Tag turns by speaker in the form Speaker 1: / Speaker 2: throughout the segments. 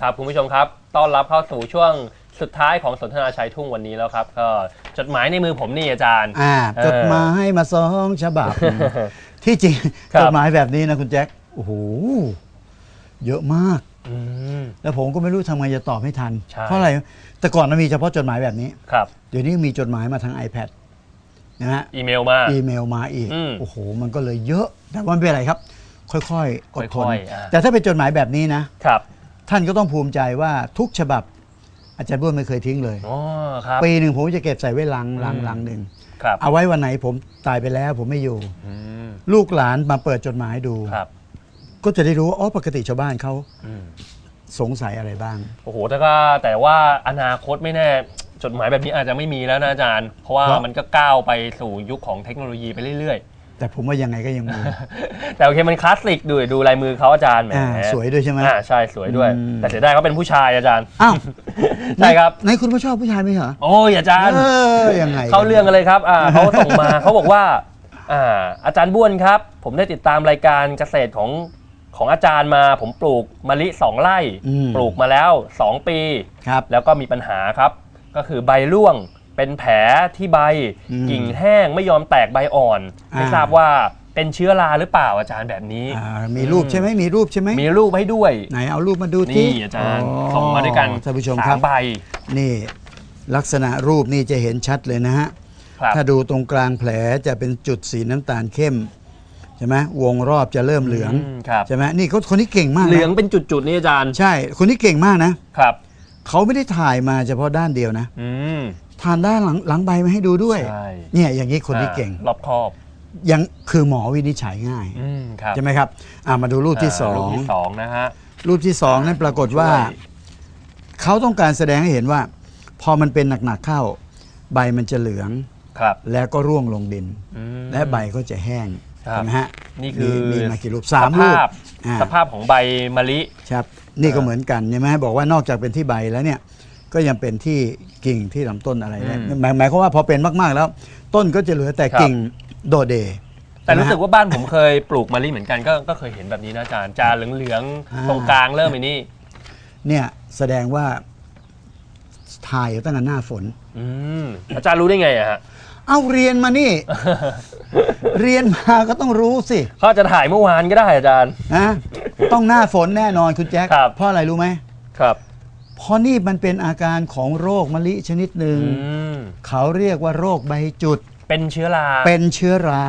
Speaker 1: ครับคุณผู้ชมครับต้อนรับเข้าสู่ช่วงสุดท้ายของสนทนาชัยทุ่งวันนี้แล้วครับก็จดหมายในมือผมนี่อาจารย์
Speaker 2: อ่า
Speaker 1: เออ
Speaker 2: จดหมายมาสองฉบับ ที่จริง
Speaker 1: ครับ
Speaker 2: จดหมายแบบนี้นะคุณแจ็คโอ้โหเยอะมาก
Speaker 1: อืม
Speaker 2: แล้วผมก็ไม่รู้ทำไงจะตอบไม่ทัน
Speaker 1: ใช่
Speaker 2: เพราะอะไร แต่ก่อนมันมีเฉพาะจดหมายแบบนี้
Speaker 1: ครับ
Speaker 2: เดี๋ยวนี้มีจดหมายมาทาง iPad นะฮะ
Speaker 1: อีเมลมา
Speaker 2: อีเมลมาอีก
Speaker 1: อืม
Speaker 2: โอ้โห มันก็เลยเยอะแต่ว่าไม่เป็นไรครับ ค่อยๆอดทน
Speaker 1: ค่อยๆอ่า
Speaker 2: แต่ถ้าเป็นจดหมายแบบนี้นะ
Speaker 1: ครับ
Speaker 2: ท่านก็ต้องภูมิใจว่าทุกฉบับ อาจารย์บ้วนไม่เคยทิ้งเลย
Speaker 1: อ๋อครับ
Speaker 2: ปีหนึ่งผมจะเก็บใส่ไว้ลังลัง
Speaker 1: อืม
Speaker 2: ลังหนึ่ง
Speaker 1: ครับ
Speaker 2: เอาไว้วันไหนผมตายไปแล้วผมไม่อยู่
Speaker 1: อืม
Speaker 2: ลูกหลานมาเปิดจดหมายดู
Speaker 1: ครับ
Speaker 2: ก็จะได้รู้ว่าอ๋อปกติชาวบ้านเขา
Speaker 1: อืม
Speaker 2: สงสัยอะไรบ้าง
Speaker 1: โอ้โหแต่ก็แต่ว่าอนาคตไม่แน่ จดหมายแบบนี้อาจจะไม่มีแล้วนะอาจารย์ เพราะว่า
Speaker 2: เพราะ
Speaker 1: มันก็ก้าวไปสู่ยุคของเทคโนโลยีไปเรื่อย
Speaker 2: แต่ผมว่ายังไงก็ยังมี
Speaker 1: ๆแต่โอเคมันคลาสสิกดูดูลายมือเขาอาจารย์แหม
Speaker 2: อ่าสวยด้วยใช่ไหม
Speaker 1: อ่าใช่สวยด้วย
Speaker 2: อืม
Speaker 1: แต่เสียดายเขาเป็นผู้ชายอาจารย์
Speaker 2: อ้าว
Speaker 1: ใช่ครับ
Speaker 2: ในคุณพ่อชอบผู้ชายไหมเหรอ
Speaker 1: โอ้ยอาจารย์
Speaker 2: เออยังไง
Speaker 1: เข้าเรื่องกันเลยครับอ่าเขาส่งมา เขาบอกว่าอ่า อาจารย์บ้วนครับ ผมได้ติดตามรายการเกษตรของของอาจารย์มา ผมปลูกมะลิสองไร่
Speaker 2: อืม
Speaker 1: ปลูกมาแล้ว 2 ปี
Speaker 2: ครับ
Speaker 1: แล้วก็มีปัญหาครับ ก็คือใบร่วง เป็นแผลที่ใบ
Speaker 2: อืม
Speaker 1: กิ่งแห้งไม่ยอมแตกใบอ่อน ไม่
Speaker 2: อ่า
Speaker 1: ทราบว่าเป็นเชื้อราหรือเปล่าอาจารย์แบบนี้
Speaker 2: อ่ามีรูปใช่ไหมมีรูปใช่ไหม
Speaker 1: มีรูปให้ด้วย
Speaker 2: ไหนเอารูปมาดูที่
Speaker 1: นี่อาจารย์ส่งมาด้วยกัน
Speaker 2: ท่านผู้ชม
Speaker 1: สา
Speaker 2: ครั
Speaker 1: ม
Speaker 2: บ
Speaker 1: ใบ
Speaker 2: นี่ลักษณะรูปนี่จะเห็นชัดเลยนะฮะ
Speaker 1: ครับ
Speaker 2: ถ้าดูตรงกลางแผลจะเป็นจุดสีน้ำตาลเข้มใช่ไหมวงรอบจะเริ่มเหลือง
Speaker 1: มครับ
Speaker 2: ใช่ไหมนี่เขาคนที่เก่งมากนะ
Speaker 1: เหลืองเป็นจุดๆนี่อาจารย์
Speaker 2: ใช่ คนที่เก่งมากนะ
Speaker 1: ครับ
Speaker 2: เขาไม่ได้ถ่ายมาเฉพาะด้านเดียวนะ
Speaker 1: อืม
Speaker 2: ถ่านด้านหลังหลังใบมาให้ดูด้วย
Speaker 1: ใช่
Speaker 2: เนี่ยอย่างนี้คนที่เก่ง
Speaker 1: อ่ารอบคอบ
Speaker 2: ยังคือหมอวินิจฉัยง่าย
Speaker 1: อืมครับ
Speaker 2: ใช่ไหมครับอ่ามาดูรูปที่สอ
Speaker 1: รูป
Speaker 2: ง
Speaker 1: ที่สองนะฮะ
Speaker 2: รูปที่สองนั่นปรากฏว่า
Speaker 1: ช่ย
Speaker 2: เขาต้องการแสดงให้เห็นว่า พอมันเป็นหนักๆเข้า ใบมันจะเหลือง
Speaker 1: ครับ
Speaker 2: แล้วก็ร่วงลงดิน
Speaker 1: อืม
Speaker 2: และใบก็จะแห้ง
Speaker 1: ครับ
Speaker 2: ใช่ไหมฮะ
Speaker 1: นี่คือ
Speaker 2: มีมากี่รูปสาม
Speaker 1: ส
Speaker 2: รูป
Speaker 1: ภาพ
Speaker 2: อ่า
Speaker 1: สภาพของใบมะลิ
Speaker 2: ครับนี่ก็
Speaker 1: อ่า
Speaker 2: เหมือนกันใช่ไหมบอกว่านอกจากเป็นที่ใบแล้วเนี่ย ก็ยังเป็นที่กิ่งที่ลำต้นอะไรได้
Speaker 1: อืม
Speaker 2: หมายหมายความว่าพอเป็นมากๆแล้ว ต้นก็จะเหลือแต่
Speaker 1: ครับ
Speaker 2: กิ่งโดเด
Speaker 1: แต่รู้สึก
Speaker 2: นะฮะ
Speaker 1: ว่าบ้านผมเคยปลูกมะลิเหมือนกันก็ก็เคยเห็นแบบนี้นะอาจารย์จะเหลือง
Speaker 2: อ่า
Speaker 1: ๆตรงกลางเริ่มไอ้นี่
Speaker 2: เนี่ยแสดงว่าถ่ายตั้งแต่หน้าฝน
Speaker 1: อืมอาจารย์รู้ได้ไงอะฮะ
Speaker 2: เอาเรียนมานี่ เรียนมาก็ต้องรู้สิ
Speaker 1: เขาอาจจะถ่ายเมื่อวานก็ได้อาจารย์
Speaker 2: นะต้องหน้าฝนแน่นอนคุณแจ็ค
Speaker 1: ครับ
Speaker 2: เพราะอะไรรู้ไหม
Speaker 1: ครับ
Speaker 2: เพราะนี่มันเป็นอาการของโรคมะลิชนิดหนึ่ง
Speaker 1: อืม
Speaker 2: เขาเรียกว่าโรคใบจุด
Speaker 1: เป็นเชื้อรา
Speaker 2: เป็นเชื้อรา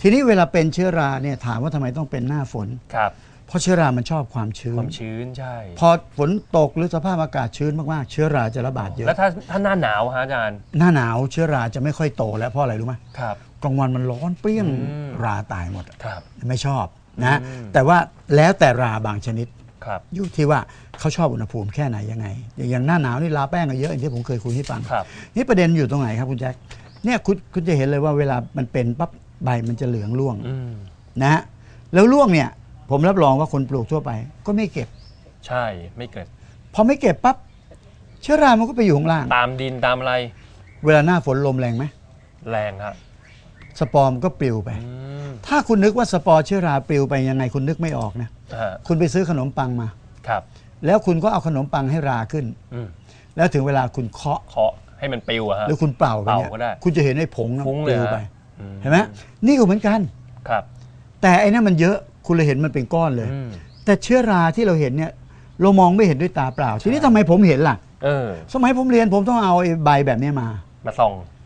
Speaker 2: ทีนี้เวลาเป็นเชื้อราเนี่ยถามว่าทำไมต้องเป็นหน้าฝน
Speaker 1: ครับ
Speaker 2: เพราะเชื้อรามันชอบความชื้
Speaker 1: คนวามชื้นใช่
Speaker 2: พอฝนตกหรือสภาพอากาศชื้นมากๆ เชื้อราจะระบาดเย
Speaker 1: แล้ว
Speaker 2: อะ
Speaker 1: ถ้าถ้าหน้าหนาวฮะอาจารย์
Speaker 2: หน้าหนาวเชื้อราจะไม่ค่อยโตแล้วเพราะอะไรรู้ไหม
Speaker 1: ครับ
Speaker 2: กลางวันมันร้อนเปรี้ยง
Speaker 1: อืม
Speaker 2: ราตายหมด
Speaker 1: ครับ
Speaker 2: ไม่ชอบนะ
Speaker 1: อืม
Speaker 2: แต่ว่าแล้วแต่ราบางชนิด
Speaker 1: ครับ
Speaker 2: อยู่ที่ว่าเขาชอบอุณหภูมิแค่ไหนยังไงอย่างหน้าหนาวนี่ลาแป้งก็เยอะอย่างที่ผมเคยคุยให้ฟัง
Speaker 1: ครับ
Speaker 2: นี่ประเด็นอยู่ตรงไหนครับคุณแจ็คเนี่ยคุณคุณจะเห็นเลยว่าเวลามันเป็นปั๊บใบมันจะเหลืองร่วง
Speaker 1: อืม
Speaker 2: นะฮะแล้วร่วงเนี่ยผมรับรองว่าคนปลูกทั่วไป ก็ไม่เก็บ
Speaker 1: ใช่ไม่เกิด
Speaker 2: พอไม่เก็บปั๊บเชื้อรามันก็ไปอยู่ข้างล่าง
Speaker 1: ตามดินตามอะไร
Speaker 2: เวลาหน้าฝนลมแรงไหม
Speaker 1: แรงครับ
Speaker 2: สปอร์มนก็ปลิวไป
Speaker 1: อืม
Speaker 2: ถ้าคุณนึกว่าสปอร์เชื้อราปลิวไปยังไงคุณนึกไม่ออกนะ
Speaker 1: ฮะ
Speaker 2: คุณไปซื้อขนมปังมา
Speaker 1: ครับ
Speaker 2: แล้วคุณก็เอาขนมปังให้ราขึ้น
Speaker 1: อืม
Speaker 2: แล้วถึงเวลาคุณเคาะ
Speaker 1: เคาะให้มันปลิวอะฮะ
Speaker 2: หรือคุณเป่าไปเนี่ย
Speaker 1: เป่าก็ได้
Speaker 2: คุณจะเห็นไอ้ผงนะ
Speaker 1: ฟุ้ง
Speaker 2: ป
Speaker 1: เลย
Speaker 2: ลิว
Speaker 1: ฮะ
Speaker 2: ไป
Speaker 1: อื
Speaker 2: เห็นไหมนี่ก็เหมือนกัน
Speaker 1: ครับ
Speaker 2: แต่ไอ้นั่นมันเยอะคุณเลยเห็นมันเป็นก้อนเลย
Speaker 1: อืม
Speaker 2: แต่เชื้อราที่เราเห็นเนี่ยเรามองไม่เห็นด้วยตาเปล่า ทีนี้ทำไมผมเห็นล่ะ
Speaker 1: เออ
Speaker 2: สมัยผมเรียนผมต้องเอาไอ้ใบแบบเนี้ยมา
Speaker 1: มาส่อง
Speaker 2: เ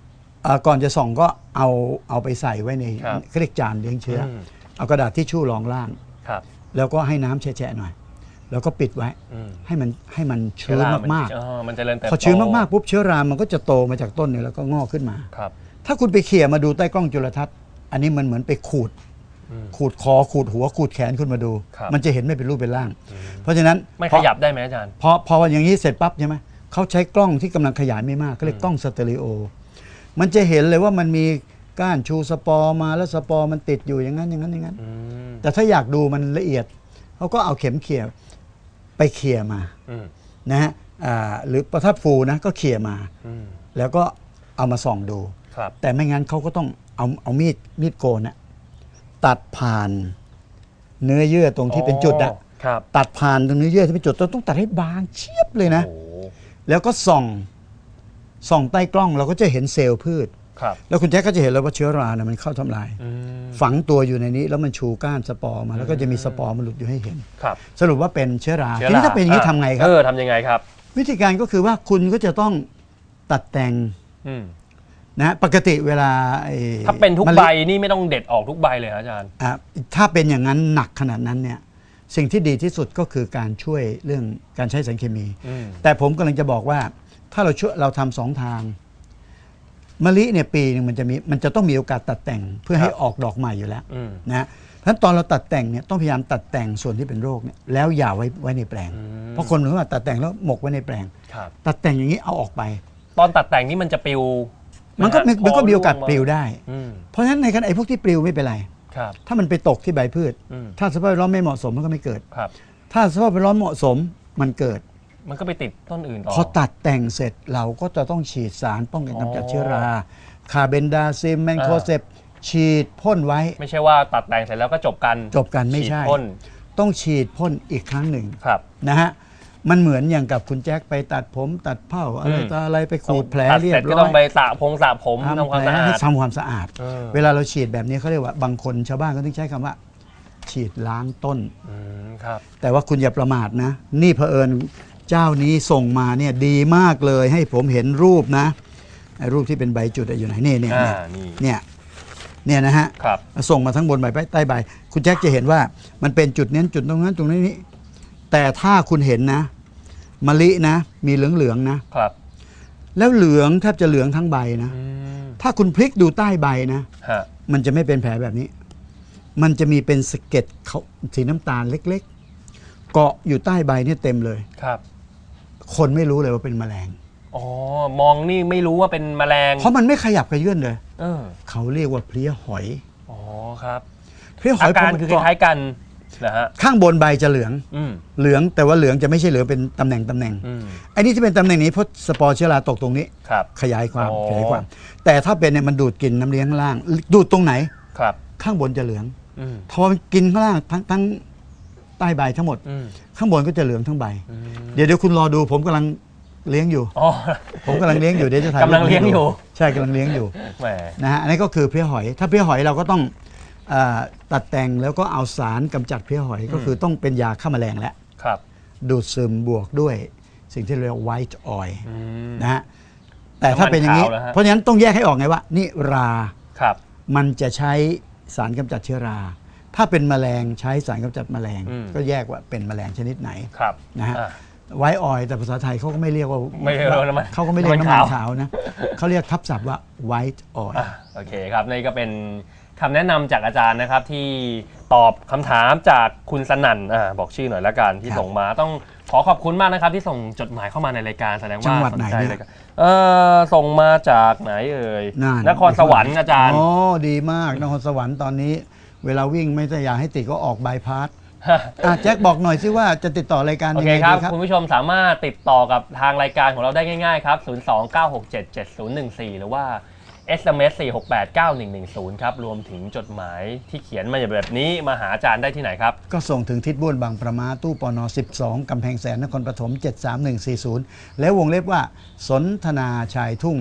Speaker 2: อ่อก่อนจะส่องก็เอาเอาไปใส่ไว้ใน
Speaker 1: ครับ
Speaker 2: เขาเรียกจานเลี้ยงเชื้ออ
Speaker 1: ม
Speaker 2: เอากระดาษทิชชู่รองล่าง
Speaker 1: ครับ
Speaker 2: แล้วก็ให้น้ำแฉะๆหน่อย แล้วก็ปิดไว้
Speaker 1: อืม
Speaker 2: ให้มันให้มันชื้น
Speaker 1: เชื้อร
Speaker 2: มาก
Speaker 1: อ๋อมันจะเริญ
Speaker 2: ๆ
Speaker 1: แต่
Speaker 2: พอชื้นมากๆปุ๊บเชื้อรา มันก็จะโตมาจากต้นเนี่ยแล้วก็งอกขึ้นมา
Speaker 1: ครับ
Speaker 2: ถ้าคุณไปเขี่ยมาดูใต้กล้องจุลทรรศน์ อันนี้มันเหมือนไปขูด
Speaker 1: อืม
Speaker 2: ขูดคอขูดหัวขูดแขนคุณมาดู
Speaker 1: ครับ
Speaker 2: มันจะเห็นไม่เป็นรูปเป็นร่าง เพราะฉะนั้น
Speaker 1: ไม่
Speaker 2: พ
Speaker 1: ข
Speaker 2: อ
Speaker 1: ยับได้ไหมอาจารย์
Speaker 2: พอพออย่างนี้เสร็จปั๊บใช่ไหมเขาใช้กล้องที่กำลังขยายไม่มากก็เรียกกล้องสเตอริโอ มันจะเห็นเลยว่ามันมีก้านชูสปอร์มาแล้วสปอร์มันติดอยู่อย่างนั้นอย่างนั้นอย่างนั้น
Speaker 1: อืม
Speaker 2: แต่ถ้าอยากดูมันละเอียดเขาก็เอาเข็มเขี่ยไปเขี่ยมา
Speaker 1: อืม
Speaker 2: นะฮะอ่าหรือประทับฟูนะก็เขี่ยมา
Speaker 1: อืม
Speaker 2: แล้วก็เอามาส่องดู
Speaker 1: ครับ
Speaker 2: แต่ไม่งั้นเขาก็ต้องเอาเอามีดมีดโกนน่ะตัดผ่านเนื้อเยื่อตรงที่เป็นจุดอะ
Speaker 1: อ๋อครับ
Speaker 2: ตัดผ่านตรงเนื้อเยื่อที่เป็นจุดต้องตัดให้บางเชียบเลยนะ
Speaker 1: โอ้โห
Speaker 2: แล้วก็ส่อง ส่องใต้กล้องเราก็จะเห็นเซลล์พืช
Speaker 1: ครับ
Speaker 2: แล้วคุณแจ๊คก็จะเห็นแล้วว่าเชื้อราเนี่ยมันเข้าทำลาย
Speaker 1: อืม
Speaker 2: ฝังตัวอยู่ในนี้แล้วมันชูก้านสปอร์มาแล้วก็จะมีสปอร์มันหลุดอยู่ให้เห็น
Speaker 1: ครับ
Speaker 2: สรุปว่าเป็นเชื้อรา
Speaker 1: ชื้
Speaker 2: ที
Speaker 1: อ
Speaker 2: นี้ถ้าเป็นอย่างนี้ทำไงครั
Speaker 1: เอบอทำยังไงครับ
Speaker 2: วิธีการก็คือว่าคุณก็จะต้องตัดแต่ง
Speaker 1: อืม
Speaker 2: นะปกติเวลาไอ้
Speaker 1: ถ้าเป็นทุก
Speaker 2: มะลิ
Speaker 1: ใบนี่ไม่ต้องเด็ดออกทุกใบเลยเหรออาจารย์
Speaker 2: อะถ้าเป็นอย่างนั้นหนักขนาดนั้นเนี่ยสิ่งที่ดีที่สุดก็คือการช่วยเรื่องการใช้สารเคมี
Speaker 1: อืม
Speaker 2: แต่ผมกำลังจะบอกว่า ถ้าเราช่วยเราทำสองทางมะลิเนี่ยปีหนึงมันจะมีมันจะต้องมีโอกาสตัดแต่งเพื่อให้ออกดอกใหม่อยู่แล้ว
Speaker 1: อืม
Speaker 2: นะเพราะฉะนั้นตอนเราตัดแต่งเนี่ยต้องพยายามตัดแต่งส่วนที่เป็นโรคเนี่ยแล้วอย่าไว้ไว้ในแปลง
Speaker 1: อืม
Speaker 2: เพราะคนเหมือนว่าตัดแต่งแล้วหมกไว้ในแปลง
Speaker 1: ครับ
Speaker 2: ตัดแต่งอย่างนี้เอาออกไป
Speaker 1: ตอนตัดแต่งนี่มันจะปลิว
Speaker 2: มันก็ะ
Speaker 1: ฮะ
Speaker 2: มันมันก็มีโอกาส
Speaker 1: พร่วง
Speaker 2: ปลิวได้
Speaker 1: อืม
Speaker 2: เพราะฉะนั้นในขณะไอ้พวกที่ปลิวไม่เป็นไร
Speaker 1: ครับ
Speaker 2: ถ้ามันไปตกที่ใบพืช
Speaker 1: อืม
Speaker 2: ถ้าสภาพแวดล้อมไม่เหมาะสมมันก็ไม่เกิด
Speaker 1: ครับ
Speaker 2: ถ้าสภาพแวดล้อมเหมาะสมมันเกิด
Speaker 1: มันก็ไปติดต้นอื่นต่อ
Speaker 2: พอตัดแต่งเสร็จเราก็จะต้องฉีดสารป้องกันกำจัด
Speaker 1: อ๋อ
Speaker 2: เชื้อรา คาร์เบนดาซิมแมนโคเซปฉีดพ่นไว้
Speaker 1: ไม่ใช่ว่าตัดแต่งเสร็จแล้วก็จบกัน
Speaker 2: จบกันไม่ใช่
Speaker 1: ฉีดพ่น
Speaker 2: ต้องฉีดพ่นอีกครั้งหนึ่ง
Speaker 1: ครับ
Speaker 2: นะฮะ มันเหมือนอย่างกับคุณแจ็คไปตัดผมตัดเผ้าอะไร
Speaker 1: อืม
Speaker 2: ต่ออะไรไปขูดแผล
Speaker 1: ตัด
Speaker 2: เรีย
Speaker 1: เสร็จ
Speaker 2: บ
Speaker 1: ก็
Speaker 2: ร้
Speaker 1: ต้
Speaker 2: อ
Speaker 1: องไป
Speaker 2: ย
Speaker 1: สระพงสระผม
Speaker 2: ทำ
Speaker 1: ทำความ
Speaker 2: แผล
Speaker 1: สะอา
Speaker 2: ให้
Speaker 1: ด
Speaker 2: ทำความสะอาด
Speaker 1: เออ
Speaker 2: เวลาเราฉีดแบบนี้เขาเรียกว่าบางคนชาวบ้านก็ต้องใช้คำว่า ฉีดล้างต้น
Speaker 1: อืมครับ
Speaker 2: แต่ว่าคุณอย่าประมาทนะ นี่เผอิญ เจ้านี้ส่งมาเนี่ยดีมากเลยให้ผมเห็นรูปนะไอ้รูปที่เป็นใบจุดอะอยู่ไหนเนี่ยเนี่ย
Speaker 1: อ่า
Speaker 2: เนี่ย
Speaker 1: นี่
Speaker 2: เนี่ยเนี่ยนะฮะ
Speaker 1: ครับ
Speaker 2: ส่งมาทั้งบนใบใต้ใบ คุณแจ็คจะเห็นว่ามันเป็นจุดเน้นจุดตรงนั้นตรงนี้นี่แต่ถ้าคุณเห็นนะมะลินะ มีเหลืองเหลืองๆนะ
Speaker 1: ครับ
Speaker 2: แล้วเหลืองแทบจะเหลืองทั้งใบนะ
Speaker 1: อืม
Speaker 2: ถ้าคุณพลิกดูใต้ใบนะ
Speaker 1: ฮะ
Speaker 2: มันจะไม่เป็นแผลแบบนี้ มันจะมีเป็นสะเก็ดเขาสีน้ำตาลเล็ก ๆ เกาะอยู่ใต้ใบเนี่ยเต็มเลย
Speaker 1: ครับ
Speaker 2: คนไม่รู้เลยว่าเป็นแมลง
Speaker 1: อ๋อ มองนี่ไม่รู้ว่าเป็นแมลง
Speaker 2: เพราะมันไม่ขยับกระเยื่อนเลย
Speaker 1: เออ
Speaker 2: เขาเรียกว่าเพลี้ยหอย
Speaker 1: อ๋อครับ
Speaker 2: เพลี้ยหอ
Speaker 1: อายการ
Speaker 2: พมัน
Speaker 1: คือค
Speaker 2: เกาะ
Speaker 1: ล้ายๆกันนะฮะ
Speaker 2: ข้างบนใบจะเหลือง
Speaker 1: อืม
Speaker 2: เหลืองแต่ว่าเหลืองจะไม่ใช่เหลืองเป็นตำแหน่งตำแหน่ง
Speaker 1: อืม
Speaker 2: ไอ้นี่ที่เป็นตำแหน่งนี้เพราะสปอร์เชื้อราตกตรงนี้
Speaker 1: ครับ
Speaker 2: ขยายความ
Speaker 1: อ๋อ
Speaker 2: ขยายความ แต่ถ้าเป็นเนี่ยมันดูดกลินน้ำเลี้ยงข้างล่าง ดูดตรงไหน
Speaker 1: ครับ
Speaker 2: ข้างบนจะเหลือง
Speaker 1: อืม
Speaker 2: พอมันกินข้างล่างทั้งทั้งใต้ใบทั้งหมด
Speaker 1: อืม
Speaker 2: ข้างบนก็จะเหลืองทั้งใบ
Speaker 1: อืม
Speaker 2: เดี๋ยวเดี๋ยวคุณรอดูผมกำลังเลี้ยงอยู่
Speaker 1: อ๋อ
Speaker 2: ผมกำลังเลี้ยงอยู่เดี๋ยวจะถ่าย
Speaker 1: กำลังเลี้ยงอยู่
Speaker 2: ใช่กำลังเลี้ยงอยู่
Speaker 1: แหม
Speaker 2: นะฮะอันนี้ก็คือเพลี้ยหอย ถ้าเพลี้ยหอยเราก็ต้องเออตัดแต่งแล้วก็เอาสารกำจัดเพลี้ยหอยก็คือต้องเป็นยาฆ่าแมลงแล้ว
Speaker 1: ครับ
Speaker 2: ดูดซึมบวกด้วยสิ่งที่เรียกว่า white oil
Speaker 1: อืม
Speaker 2: นะฮะแต่ถ้าเป็นอย่างนี้
Speaker 1: น้ำมันขาวเหรอฮะ
Speaker 2: เพราะฉะนั้นต้องแยกให้ออกไงว่า นี่รา
Speaker 1: ครับ
Speaker 2: มันจะใช้สารกำจัดเชื้อรา ถ้าเป็นแมลงใช้สารกำจัดแมลง
Speaker 1: อืม
Speaker 2: ก็แยกว่าเป็นแมลงชนิดไหน
Speaker 1: ครับ
Speaker 2: นะฮะ
Speaker 1: อ่
Speaker 2: ไวท์ออยแต่ภาษาไทยเขาก็ไม่เรียกว่า
Speaker 1: ไม่เรียกว่าน้ำมัน
Speaker 2: เขาก็ไม่เรียก
Speaker 1: น้ำ
Speaker 2: น้ำ
Speaker 1: มั
Speaker 2: มันน
Speaker 1: ขาว
Speaker 2: ขาวนะเขาเรียกทับศัพท์ว่า white oil
Speaker 1: อะโอเคครับนี่ก็เป็นคำแนะนำจากอาจารย์นะครับที่ตอบคำถามจากคุณสนั่นอ่าบอกชื่อหน่อยละกันที่
Speaker 2: ครับ
Speaker 1: ส่งมาต้องขอขอบคุณมากนะครับ ที่ส่งจดหมายเข้ามาในรายการแสดงว่า
Speaker 2: จังหวัด
Speaker 1: สน
Speaker 2: ไหน
Speaker 1: ใจ
Speaker 2: เนี่ย
Speaker 1: รายการเออส่งมาจากไหนเอ่ย
Speaker 2: น่าน
Speaker 1: นครสวรรค์อาจารย์
Speaker 2: อ๋อดีมากนครสวรรค์ตอนนี้ เวลาวิ่งไม่ได้อยากให้ติดก็ออกบายพาส อะแจ็คบอกหน่อยสิว่าจะติดต่อรายการ
Speaker 1: โอ
Speaker 2: ยัง
Speaker 1: เค
Speaker 2: ไง
Speaker 1: ครั
Speaker 2: ดี
Speaker 1: บ
Speaker 2: ครับ
Speaker 1: คุณผู้ชมสามารถติดต่อกับทางรายการของเราได้ง่ายๆครับ 029677014 หรือว่า SMS 4689110 ครับ รวมถึงจดหมายที่เขียนมาอย่างแบบนี้มาหาอาจารย์ได้ที่ไหนครับ
Speaker 2: ก็ส่งถึงทิศบ้วนบางประมาตู้ปน12 กำแพงแสนนครปฐม 73140 แล้ววงเล็บว่าสนทนาชายทุ่ง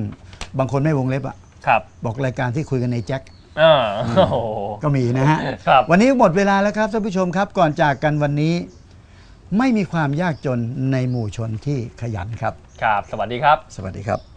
Speaker 2: บางคนไม่วงเล็บอะ
Speaker 1: ครับ
Speaker 2: บอกรายการที่คุยกันในแจ็ค
Speaker 1: อ่าโอ้โห
Speaker 2: ก็มีนะฮะ
Speaker 1: ครับ
Speaker 2: วันนี้หมดเวลาแล้วครับท่านผู้ชมครับ ก่อนจากกันวันนี้ ไม่มีความยากจนในหมู่ชนที่ขยันครับ
Speaker 1: ครับ สวัสดีครับ
Speaker 2: สวัสดีครับ